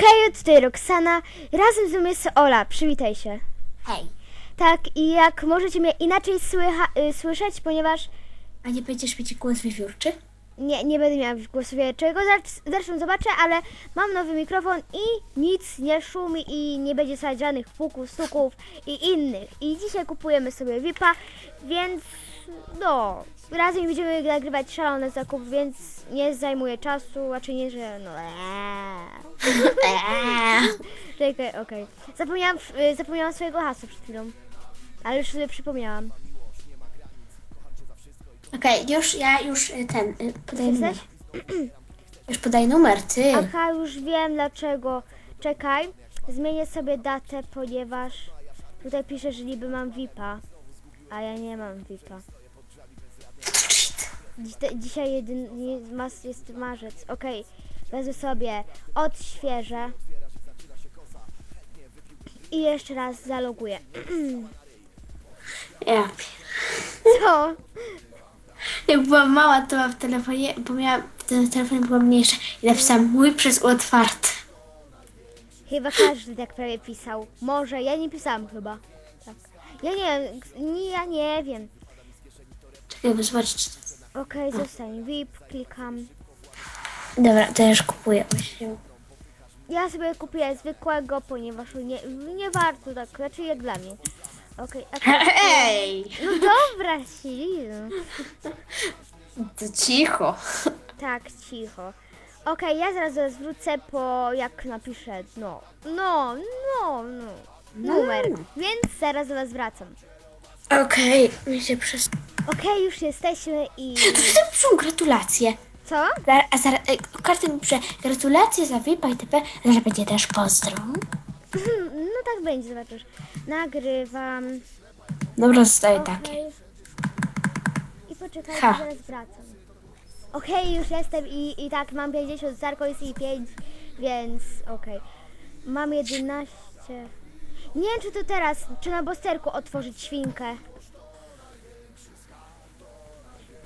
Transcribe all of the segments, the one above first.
Hej, tutaj Roxana. Razem ze mną jest Ola. Przywitaj się. Hej, Tak, i jak możecie mnie inaczej słycha- y, słyszeć, ponieważ a nie będziesz mieć głos wywiórczy? nie, nie będę miała głosu czego, zresztą zobaczę, ale mam nowy mikrofon i nic nie szumi i nie będzie słychać żadnych puków, stuków i innych. I dzisiaj kupujemy sobie VIPa, więc no, razem będziemy nagrywać szalone zakupy, więc nie zajmuje czasu, raczej nie, że no eee. Czekaj, okej. Zapomniałam, y, zapomniałam swojego hasła przed chwilą, ale już sobie przypomniałam. Okej, już ja już y, ten y, podaję numer. Jesteś? Już podaję numer, ty. Aha, już wiem dlaczego. Czekaj, zmienię sobie datę, ponieważ tutaj pisze, że niby mam VIPa, a ja nie mam VIPa. Dzisiaj jedyn, mas, jest marzec. Okej, wezmę sobie, odświeżę i jeszcze raz zaloguję. Ja. Co? Jak byłam mała, to mam w telefonie, bo miałam, ten telefon był mniejszy i napisałam mój przez otwarty. Chyba każdy tak prawie pisał. Może, ja nie pisałam chyba. Tak. Ja nie wiem, nie, ja nie wiem. Czekaj, zobaczyć. czy Okej, zostań VIP, klikam. Dobra, to już kupuję. Właśnie. Ja sobie kupię zwykłego, ponieważ nie, nie warto tak, znaczy jak dla mnie. Okej, a Hej! no dobra, Siri. To cicho. Tak, cicho. Okej, ja zaraz, zaraz wrócę po jak napiszę, no, no, no, no, numer, więc zaraz do was wracam. Okej, mi się przez... Okej, już jesteśmy i To piszą gratulacje. co? Za- A zaraz, e, karty mi pisze gratulacje za VIPa i TP, że będzie też pozdro. No tak będzie, zobaczysz. Nagrywam. Dobra, zostaje takie. Okej. I poczekaj, Ha. zaraz wracam. Okej, już jestem i, i tak mam 50, Zarko jest i 5, więc okej. Mam 11. Nie wiem, czy to teraz, czy na bosterku otworzyć świnkę.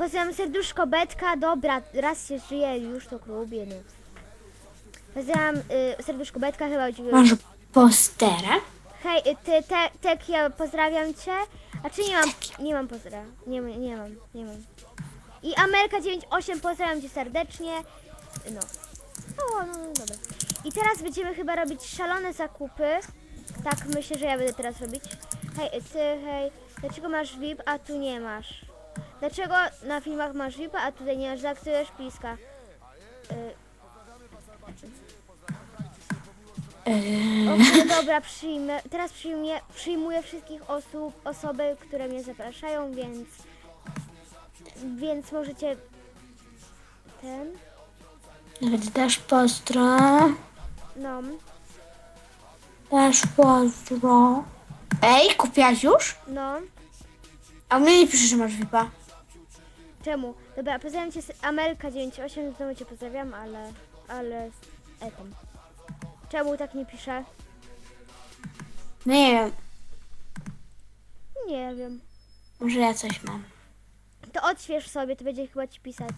Pozdrawiam serduszko Betka, dobra, raz się żyje, już to lubię, no. Pozdrawiam y, serduszko Betka, chyba ci Masz postera? Hej, y, ty, te, tek, ja pozdrawiam cię. A czy nie mam, nie mam pozdra. Nie, nie mam, nie mam. I Amerka 98, pozdrawiam cię serdecznie. No. O, no, no dobra. I teraz będziemy chyba robić szalone zakupy. Tak, myślę, że ja będę teraz robić. Hej, y, ty, hej, dlaczego masz VIP, a tu nie masz? Dlaczego na filmach masz VIP, a tutaj nie masz? Zaaktywujesz pliska. Y, Okej, dobra, przyjmę. Teraz przyjmuję, przyjmuję wszystkich osób, osoby, które mnie zapraszają, więc więc możecie ten, Nawet dasz pozdro. no, Dasz pozdro. Ej, kupiłaś już? no, A mnie nie pisze, że masz VIPa. Czemu? Dobra, pozdrawiam cię z Amelka 98, znowu cię pozdrawiam, ale, ale, etam. Czemu tak nie pisze? No nie wiem, Nie wiem. może ja coś mam. To odśwież sobie, to będzie chyba ci pisać.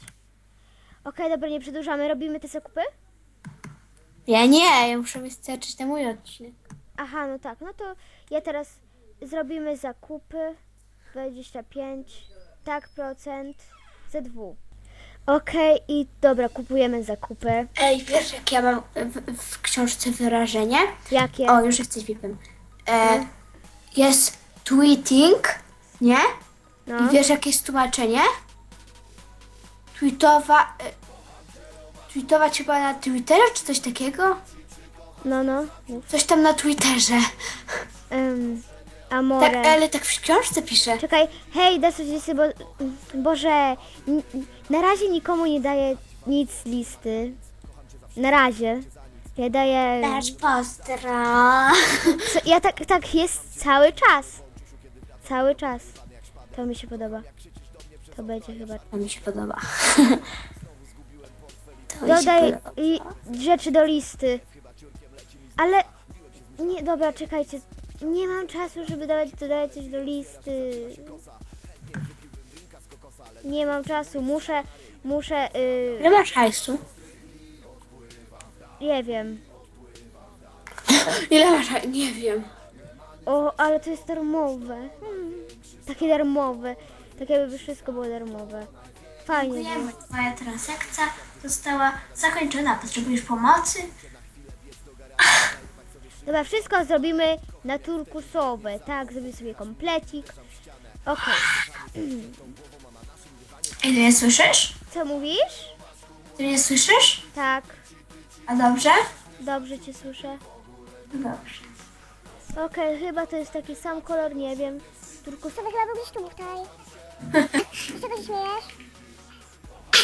Okej, dobra, nie przedłużamy. Robimy te zakupy? Ja nie, ja muszę wystarczyć na mój odcinek. Aha, no tak. No to ja teraz zrobimy zakupy. 25, tak, procent, ZW. Okej, i dobra, kupujemy zakupy. Ej, wiesz jak ja mam w, w książce wyrażenie? Jakie? O, już jesteś VIPem. E, jest tweeting, nie? No, I wiesz jakie jest tłumaczenie? Tweetowa... E, tweetować chyba na Twitterze, czy coś takiego? no, no. no. Coś tam na Twitterze. Um, Tak, amore. ale tak w książce pisze. Czekaj, hej, Desudzisy, bo... Boże, na razie nikomu nie daję nic z listy. Na razie. Ja daję... Dasz pozdro. Co- Ja tak, tak jest cały czas. Cały czas. To mi się podoba. To będzie chyba. To mi się podoba. To mi się Dodaj podoba. i rzeczy do listy. Ale nie, dobra, czekajcie. Nie mam czasu, żeby dawać, dodawać coś do listy. Nie mam czasu. Muszę, muszę, Ile yy, masz hajsu? nie wiem. Ile masz? Nie wiem. O, ale to jest darmowe. Hmm. Takie darmowe. Tak jakby wszystko było darmowe. Fajnie. Dziękujemy. Twoja transakcja została zakończona. Potrzebujesz pomocy? Dobra, wszystko zrobimy na turkusowe. Tak, zrobię sobie komplecik. Okej. Ej, ty mnie słyszysz? Co mówisz? Ty mnie słyszysz? Tak, A dobrze? dobrze cię słyszę. Dobrze. Okej, chyba to jest taki sam kolor, nie wiem. Turkusowy chyba był gdzieś tu tutaj. Z czego się śmiejesz?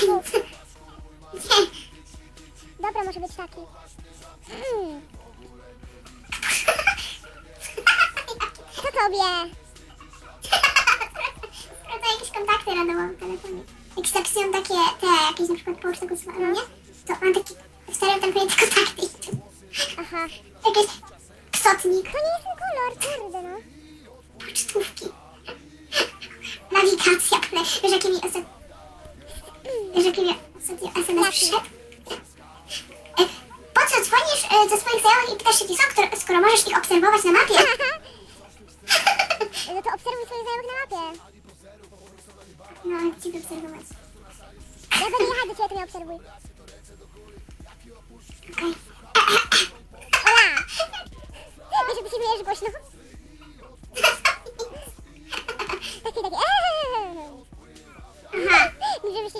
Dobra, może być taki. Mm. Co tobie? Sprawdza jakieś kontakty randomowe w telefonie. Jak się zapisują takie, te jakieś na przykład poczty głosowania, nie?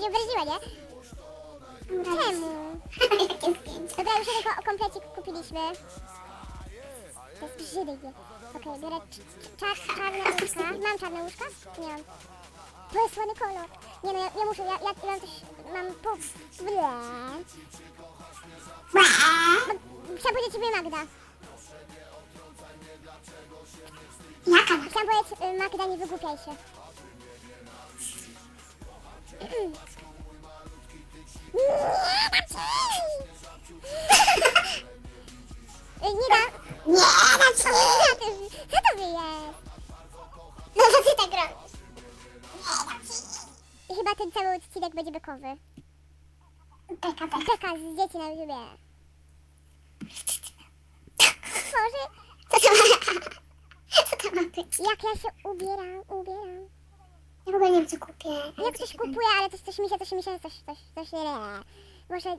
Się nie obraziła, nie? Czemu? Dobra, już jeden ko- komplecik kupiliśmy. To jest brzydy, nie? Okej, biorę cz- cz- czarne łóżka. Mam czarne łóżka? Nie mam. To jest ładny kolor. Nie no, ja, ja muszę, ja, ja, ja mam też, mam po... Ble. Chciałam powiedzieć ciebie Magda. Jaka Chciałam powiedzieć, y, Magda, nie wygłupiaj się. Nie da... Nie, na co? Co to wy jest? No to ty tak robisz. Chyba ten cały odcinek będzie bekowy. Beka, beka. Beka z dzieci na YouTubie. Boże, Co to ma... Co to ma być? jak ja się ubieram, ubieram. Ja w ogóle nie wiem, co kupię. Jak coś kupuję, ale coś, coś mi się, coś mi się, coś, coś, coś nie... Może...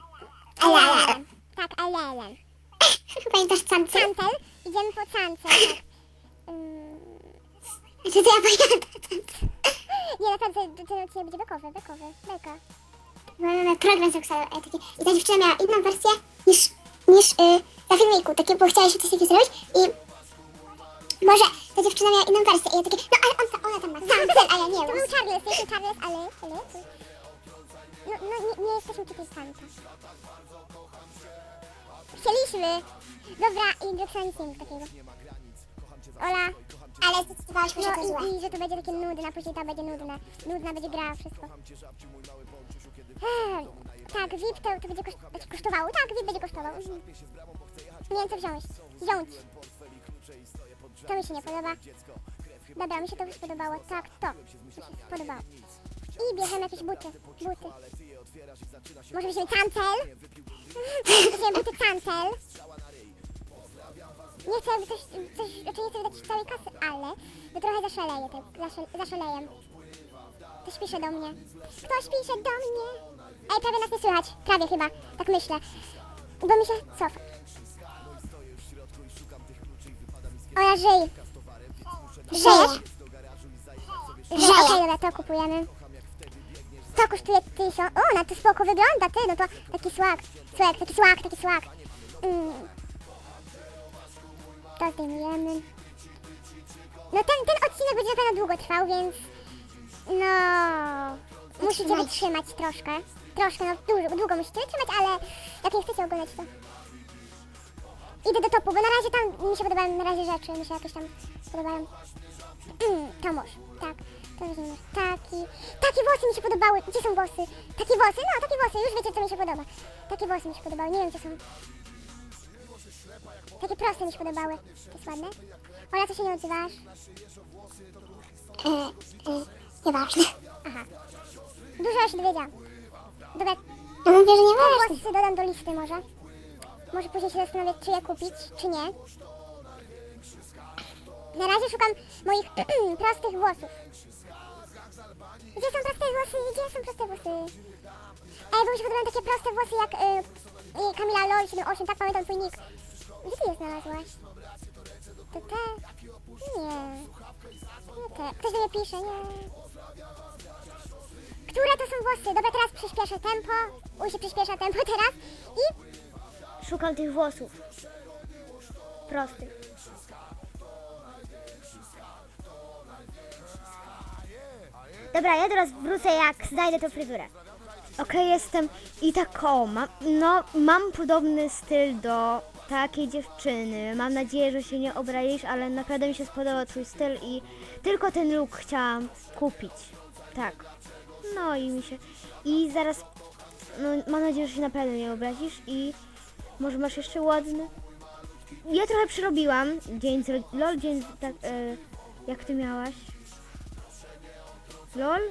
Alele. Tak, alele. Pamiętasz Cancel? Cancel, idziemy po cancel. Tak. Ym, to ja pamiętam? nie, naprawdę, ten ten odcinek będzie bekowy, bekowy, beka. Mamy program seksualny e, taki. I ta dziewczyna miała inną wersję niż, niż y, na filmiku. Takie, bo chciała się coś takiego zrobić i może ta dziewczyna miała inną wersję. I ja takie, no ale on, ta- Cancel, a ja nie To był Charles, jest to Charles, ale... ale no, no nie, nie jesteśmy tutaj Santa. Chcieliśmy. Dobra, i Jacksona nic nie mów takiego. Ola, Ale zdecydowałaś się, że to złe. no i, i że to będzie takie nudne, a później to będzie nudne. Nudna będzie gra, wszystko. Eee, tak, VIP to, to będzie koszt- znaczy kosztowało. Tak, VIP będzie kosztował. Mhm. Nie wiem co wziąć. Wziąć. To mi się nie podoba. Dobra, mi się to już podobało. Tak, to mi się podobało. I bierzemy jakieś buty. Buty. Może weźmiemy cancel? Weźmiemy buty cancel. Nie chcę coś, coś, znaczy nie chcę wydać całej kasy, ale to trochę zaszaleję, tak, zasza, zaszaleję. Ktoś pisze do mnie. Ktoś pisze do mnie. Ej, prawie nas nie słychać. Prawie chyba, tak myślę. Bo mi się cofa. O, ja żyję. Żyjesz? Żyję. Okej, dobra, to kupujemy. To kosztuje tysiąc. O, na to spoko wygląda, ty, no to taki swag. Swag, taki swag, taki swag. Mm. To zdejmujemy. No ten, ten odcinek będzie na pewno długo trwał, więc no musicie Wytrzymać. troszkę. Troszkę, no długo, długo musicie wytrzymać, ale jak nie chcecie oglądać to. Idę do topu, bo na razie tam mi się podobają na razie rzeczy, mi się jakieś tam podobają. Mm, to może, tak. To weźmiemy taki. Takie włosy mi się podobały. Gdzie są włosy? Takie włosy, no takie włosy, już wiecie co mi się podoba. Takie włosy mi się podobały, nie wiem gdzie są. Takie proste mi się podobały. To jest ładne. Ola, co się nie odzywasz? E, e, nieważne. Aha. Dużo się dowiedziałam. Dobra, Ja mówię, że nieważne. włosy dodam do listy może. Może później się zastanowię, czy je kupić, czy nie. Na razie szukam moich prostych włosów. Gdzie są proste włosy? Gdzie są proste włosy? Ej, bo mi się podobają takie proste włosy jak y, y, Kamila LOL 78, tak pamiętam twój nick. Gdzie ty je znalazłaś? To te? Nie. Nie te. Ktoś do mnie pisze, nie. Które to są włosy? Dobra, teraz przyspieszę tempo. Uj się przyspiesza tempo teraz. I Szukam tych włosów. Prostych. Dobra, ja teraz wrócę jak znajdę tę fryzurę. Okej, jestem i tak o, mam, no mam podobny styl do takiej dziewczyny. Mam nadzieję, że się nie obrazisz, ale naprawdę mi się spodobał twój styl i tylko ten look chciałam kupić. Tak. No i mi się... I zaraz... No, mam nadzieję, że się naprawdę nie obrazisz i może masz jeszcze ładny? Ja trochę przerobiłam. Dzień z... LOL, dzień z... Tak, e, jak ty miałaś? LOL?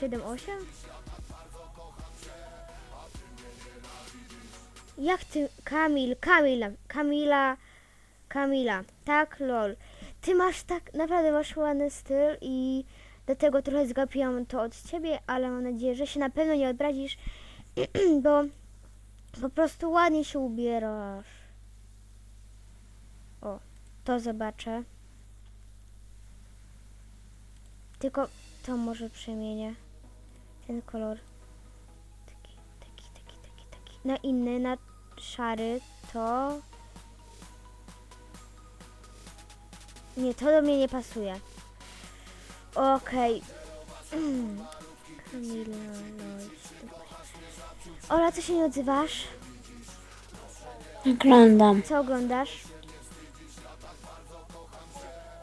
7-8? Jak ty... Kamil, Kamila, Kamila, Kamila. Tak, LOL. Ty masz tak... Naprawdę masz ładny styl i... Dlatego trochę zgapiłam to od ciebie, ale mam nadzieję, że się na pewno nie obrazisz, bo po prostu ładnie się ubierasz. O, to zobaczę. Tylko to może przemienię. Ten kolor. Taki, taki, taki, taki, taki. Na inny, na szary to... Nie, to do mnie nie pasuje. Okej. Mm. Kamila, no, Ola, co się nie odzywasz? Oglądam. Co oglądasz?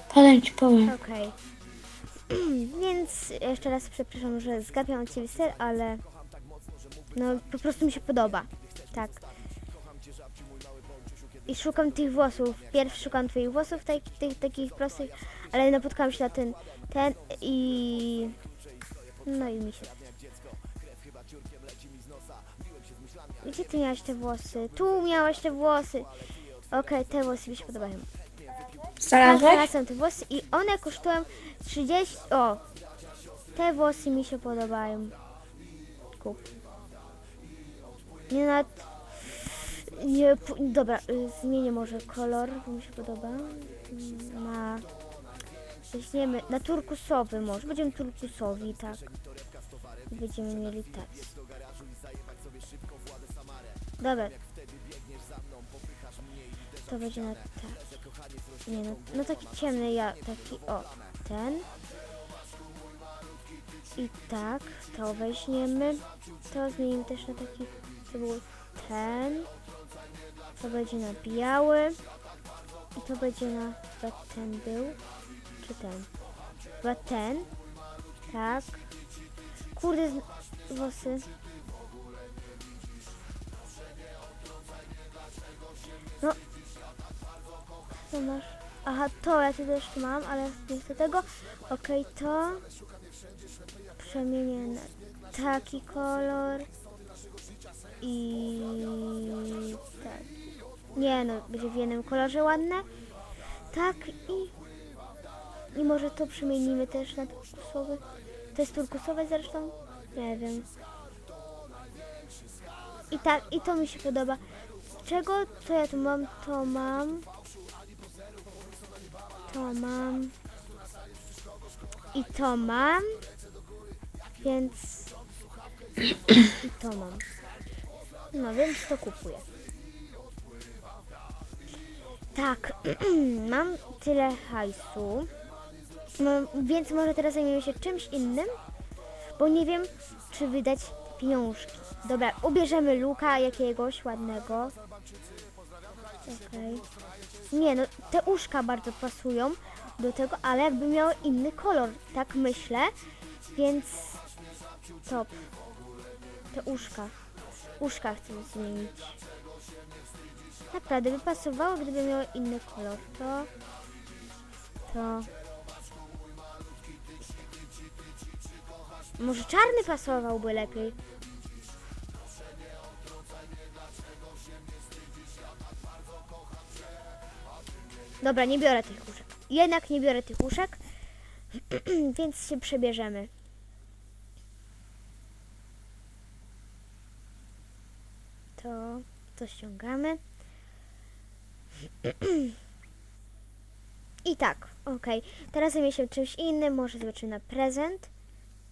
Potem ci powiem. Okej. Więc jeszcze raz przepraszam, że zgapiam od Ciebie ser, ale no po prostu mi się podoba. Tak. I szukam tych włosów. Pierw szukam Twoich włosów, tak, tych takich prostych, ale napotkałam się na ten, ten i... No i mi się... Gdzie Ty miałaś te włosy? Tu miałaś te włosy. Okej, te włosy mi się podobają. Znalazłeś? znalazłam te włosy i one kosztują 30... O! Te włosy mi się podobają. Kup. Nie nad... Nie, dobra, y, zmienię może kolor, bo mi się podoba. Mm, Na... Weźmiemy, na turkusowy może. Będziemy turkusowi, tak. Będziemy mieli tak. Dobra. To będzie na tak. Nie no, no taki ciemny ja, taki o, ten. I tak, to weźmiemy. To zmienimy też na taki, to był ten. To będzie na biały. I to będzie na, chyba ten był. Czy ten? Chyba ten. Tak. Kurde, włosy. No, co masz? Aha, to ja tu też mam, ale nie chcę tego. Okej, to przemienię na taki kolor i tak. Nie no, będzie w jednym kolorze ładne. Tak i i może to przemienimy też na turkusowy. To jest turkusowe zresztą? Nie wiem. I tak, i to mi się podoba. Czego to ja tu mam? To mam. To mam. I to mam. Więc. I to mam. No więc to kupuję. Tak, mam tyle hajsu. No, więc może teraz zajmiemy się czymś innym, bo nie wiem, czy wydać pieniążki. Dobra, ubierzemy luka jakiegoś ładnego. Nie, no te uszka bardzo pasują do tego, ale jakby miały inny kolor, tak myślę, więc top. Te uszka. Uszka chcę zmienić. Naprawdę by pasowało, gdyby miały inny kolor. To, to. Może czarny pasowałby lepiej. Dobra, nie biorę tych uszek. Jednak nie biorę tych uszek, więc się przebierzemy. To, to ściągamy. I tak, okej. Teraz zajmę się czymś innym, może zobaczymy na prezent.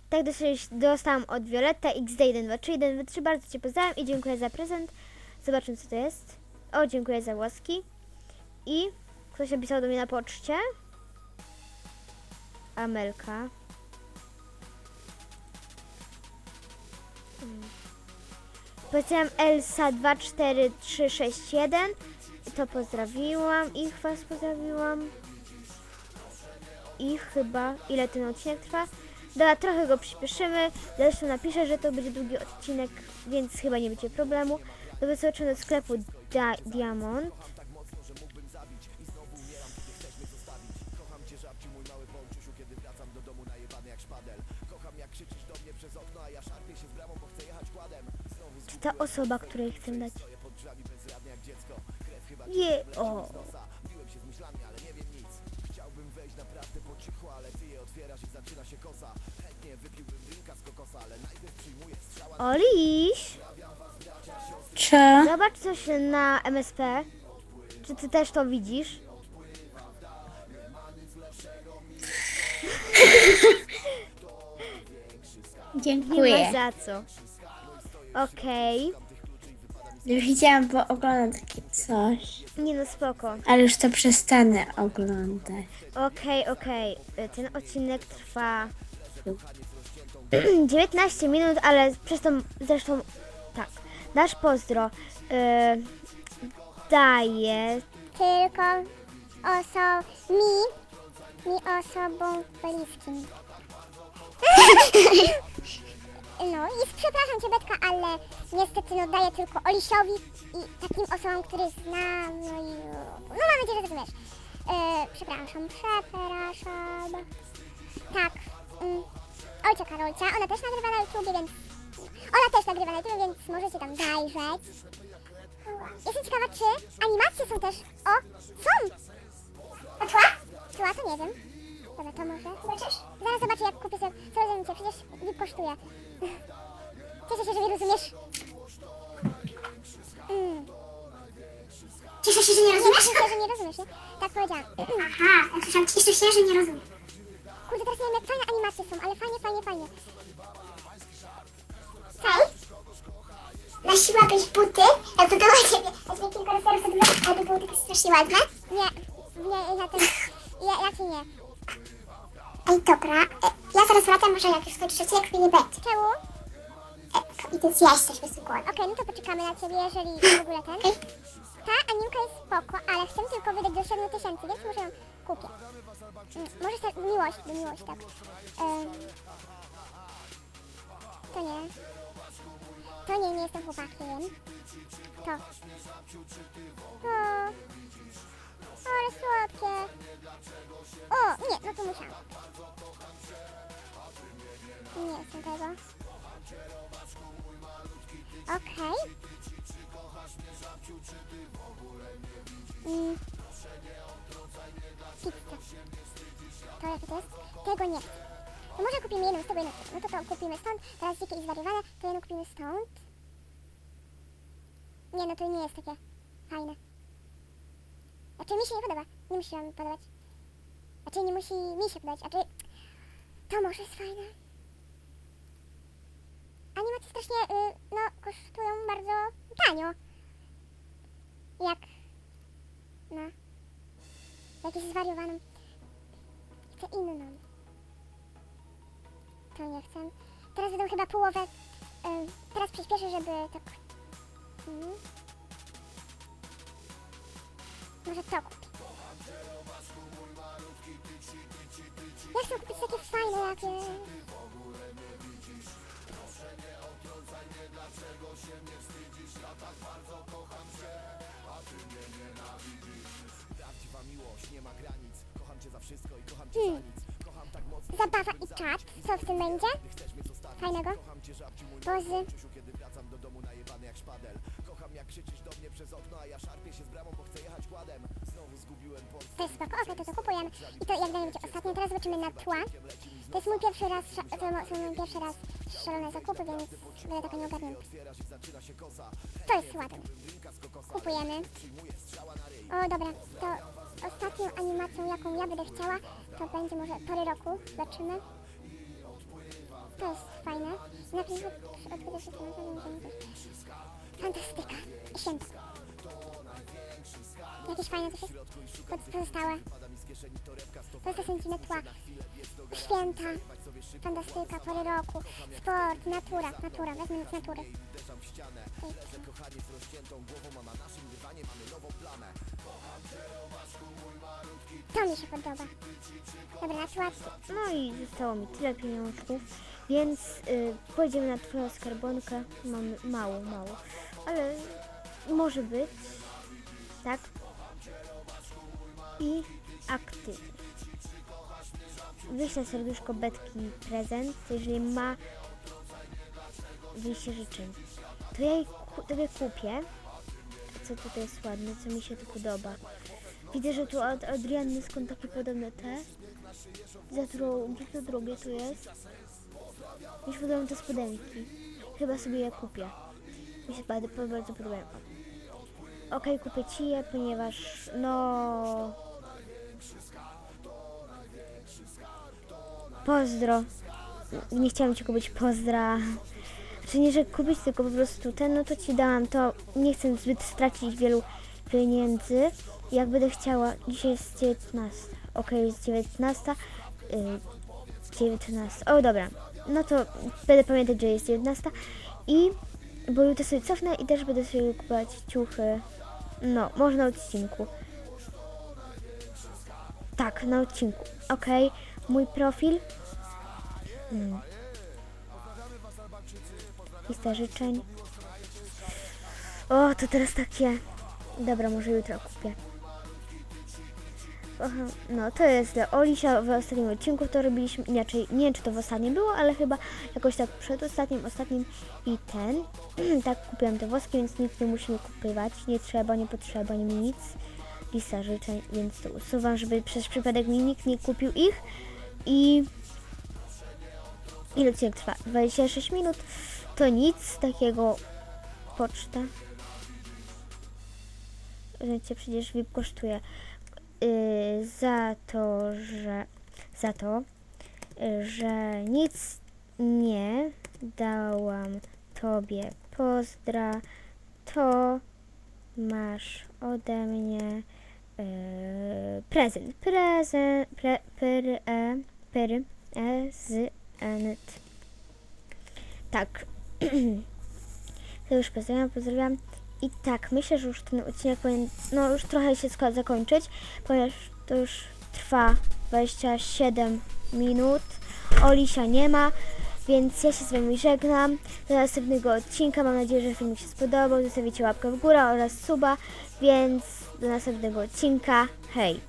Tak dostałam od Violetta XD123. 123 bardzo Cię pozdrawiam i dziękuję za prezent. Zobaczymy co to jest. O, dziękuję za łaski. I ktoś napisał do mnie na poczcie. Amelka. Hmm. Powiedziałam Elsa 24361. To pozdrawiłam. Ich was pozdrawiłam. I chyba ile ten odcinek trwa. Dobra, trochę go przyspieszymy. Zresztą napiszę, że to będzie długi odcinek, więc chyba nie będzie problemu. Dobra, zobaczymy do sklepu Dia Diamond. Ta osoba, której chcę dać. Nie, o. Oliś, Co? zobacz coś na MSP. Czy ty też to widzisz? Nie Dziękuję. ma za co. Okej. Widziałam, bo oglądam takie coś. Nie no, spoko. Ale już to przestanę oglądać. Okej, okej. Y, Ten odcinek trwa 19 minut, ale przez to zresztą tak. Nasz pozdro y, daje Tylko oso... mi... mi osobom bliskim. No i przepraszam Cię Betka, ale niestety no daję tylko Olisiowi i takim osobom, które znam, no i... No mam nadzieję, że rozumiesz. E, przepraszam, przepraszam. Tak. Mm. Karolcia, ona też nagrywa na YouTubie, więc... Ona też nagrywa na YouTubie, więc możecie tam zajrzeć. Jestem ciekawa, czy animacje są też... O, są! A tła? Tła to nie wiem. Dobra, to może. Zobaczysz? Zaraz zobaczę, jak kupię sobie co przecież mi kosztuje. Cieszę się, że mnie rozumiesz. Mm. Cieszę się, że nie rozumiesz? Cieszę się, że nie rozumiesz, nie? Tak powiedziałam. Aha, ja słyszałam, cieszę się, że nie rozumiem. Kurde, teraz nie wiem, jak fajne animacje są, ale fajnie, fajnie, fajnie. Hej? Nosiłabyś buty, jak to było ciebie, a ciebie kilka razy rozumiem, aby były takie strasznie ładne? Nie, nie, ja ten, ja, raczej nie. Ej, dobra, e, ja zaraz wracam, może jak już skończysz odcinek, mnie nie będzie. Czemu? E, idę zjeść coś wysłuchać. Okej, no to poczekamy na ciebie, jeżeli w ogóle ten. Ta animka jest spoko, ale chcę tylko wydać do 7 tysięcy, więc może ją kupię. Mm, Może tak, miłość, do miłość, tak. Em, to nie. To nie, nie jestem chłopakiem. To. O, ale słodkie. O, nie, no to musiałam. Nie chcę tego. Okej. Mm. Pizza. To jakie to jest? Tego nie. No może kupimy jedną z tego jedną. No to to kupimy stąd. Teraz dzikie i zwariowane. To jedno kupimy stąd. Nie, no to nie jest takie fajne. Znaczy mi się nie podoba. Nie musi wam podobać. Znaczy nie musi mi się podobać. Znaczy to może jest fajne. Animacje strasznie, y, no, kosztują bardzo tanio. Jak na jakieś zwariowaną. Chcę inną. To nie chcę. Teraz będą chyba połowę. y, teraz przyspieszę, żeby tak. Mm. Może to kupię. Ja chcę kupić takie fajne jakie. Hmm. Zabawa i czat. Co w tym będzie? Fajnego? Pozy. Kocham jak krzyczysz do mnie przez okno, a ja szarpię się z bramą, bo chcę jechać kładem. To jest spoko, okej, to to kupujemy. I to jak będzie ostatnie, teraz zobaczymy na tła. To jest mój pierwszy raz, to są mój pierwszy raz szalone zakupy, więc będę taka nieogarnięta. To jest ładne. Kupujemy. O, dobra, to ostatnią animacją, jaką ja będę chciała, to będzie może pory roku. Zobaczymy. To jest fajne. Najpierw od- odkryję się to na też. Fantastyka. I święta. Jakieś fajne coś jest? Pod- Pozostałe. Pozostałe tła. Święta. Fantastyka, pory roku. Sport, natura, natura. Wezmę z natury. To mi się podoba. Dobra, natura. No i zostało mi tyle pieniążków, więc y, pojedziemy na twoją skarbonkę. Mamy mało, mało, ale może być, tak? I aktywność. Wyślę serduszko Betki prezent, jeżeli ma wyjście życzeń. To ja jej tobie kupię. Co tutaj jest ładne, co mi się tu podoba. Widzę, że tu od Adrianny skąd takie podobne te. Za drogie, to drogie to jest. Mi się podobają te spodenki. Chyba sobie je kupię. Mi się bardzo, bardzo podobają. Okej, kupię ci je, ponieważ no... Pozdro. Nie chciałam ci kupić pozdra. Znaczy nie, że kupić, tylko po prostu ten, no to ci dałam to. Nie chcę zbyt stracić wielu pieniędzy. Jak będę chciała, dzisiaj jest 19. Okej, jest 19. Yy, 19. O, dobra. No to będę pamiętać, że jest 19. I bo jutro sobie cofnę i też będę sobie kupować ciuchy. No, może na odcinku. Tak, na odcinku. Okej, mój profil. Hmm. Lista życzeń. O, to teraz takie. Dobra, może jutro kupię. No to jest dla Olisia w ostatnim odcinku to robiliśmy inaczej, nie wiem czy to w ostatnim było, ale chyba jakoś tak przed ostatnim, ostatnim i ten. tak kupiłam te woski, więc nic nie musimy kupywać, nie trzeba, nie potrzeba, nie nic. Lista życzeń, więc to usuwam, żeby przez przypadek mi nikt nie kupił ich i ile odcinek trwa? 26 minut, to nic takiego poczta. Wiecie, przecież VIP kosztuje y, za to, że za to, że nic nie dałam tobie pozdra, to masz ode mnie y, prezent. Prezent. Pre, per, e, per, e, z, n, t. Tak. to już pozdrawiam, pozdrawiam. I tak, myślę, że już ten odcinek powinien, no już trochę się zakończyć, ponieważ to już trwa 27 minut. Olisia nie ma, więc ja się z Wami żegnam. Do następnego odcinka. Mam nadzieję, że filmik się spodobał. Zostawicie łapkę w górę oraz suba, więc do następnego odcinka. Hej!